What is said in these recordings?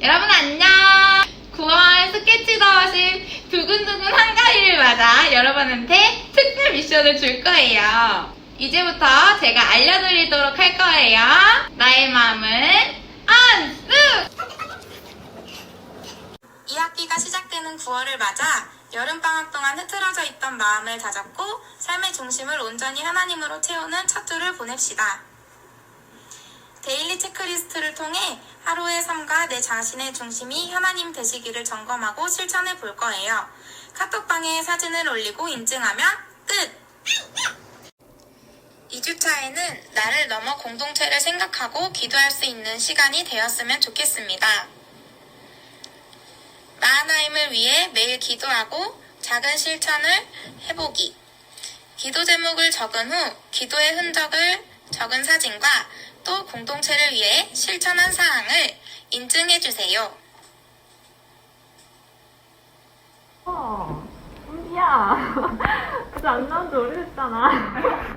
여러분 안녕! 9월 스케치 더워십 두근두근 한가위를 맞아 여러분한테 특별 미션을 줄 거예요. 이제부터 제가 알려드리도록 할 거예요. 나의 마음은 안쓰! 2학기가 시작되는 9월을 맞아 여름방학 동안 흐트러져 있던 마음을 다잡고 삶의 중심을 온전히 하나님으로 채우는 첫 주를 보냅시다. 데일리 체크리스트를 통해 하루의 삶과 내 자신의 중심이 하나님 되시기를 점검하고 실천해 볼 거예요. 카톡방에 사진을 올리고 인증하면 끝! 2주차에는 나를 넘어 공동체를 생각하고 기도할 수 있는 시간이 되었으면 좋겠습니다. 나하나임을 위해 매일 기도하고 작은 실천을 해보기. 기도 제목을 적은 후 기도의 흔적을 적은 사진과 또 공동체를 위해 실천한 사항을 인증해 주세요. 어, 은비야. 안 나온 지 오래됐잖아.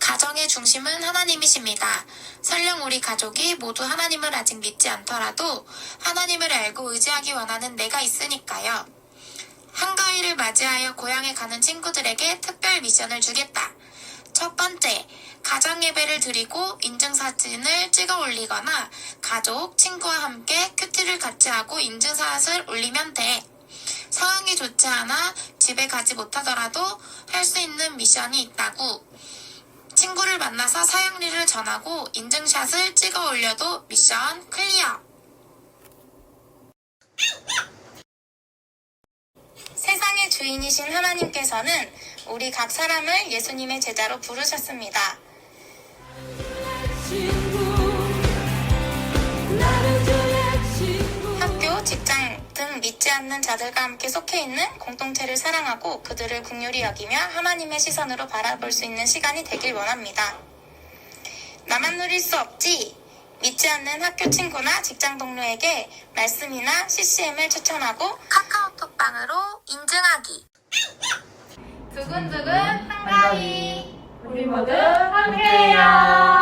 가정의 중심은 하나님이십니다. 설령 우리 가족이 모두 하나님을 아직 믿지 않더라도 하나님을 알고 의지하기 원하는 내가 있으니까요. 한가위를 맞이하여 고향에 가는 친구들에게 특별 미션을 주겠다. 첫 번째, 가정 예배를 드리고 인증사진을 찍어 올리거나 가족, 친구와 함께 큐티를 같이 하고 인증샷을 올리면 돼. 상황이 좋지 않아 집에 가지 못하더라도 할 수 있는 미션이 있다고. 친구를 만나서 사용리를 전하고 인증샷을 찍어 올려도 미션 클리어. 세상의 주인이신 하나님께서는 우리 각 사람을 예수님의 제자로 부르셨습니다. 믿지 않는 자들과 함께 속해 있는 공동체를 사랑하고 그들을 긍휼히 여기며 하나님의 시선으로 바라볼 수 있는 시간이 되길 원합니다. 나만 누릴 수 없지. 믿지 않는 학교 친구나 직장 동료에게 말씀이나 CCM을 추천하고 카카오톡방으로 인증하기. 두근두근 한가위! 우리 모두 함께해요.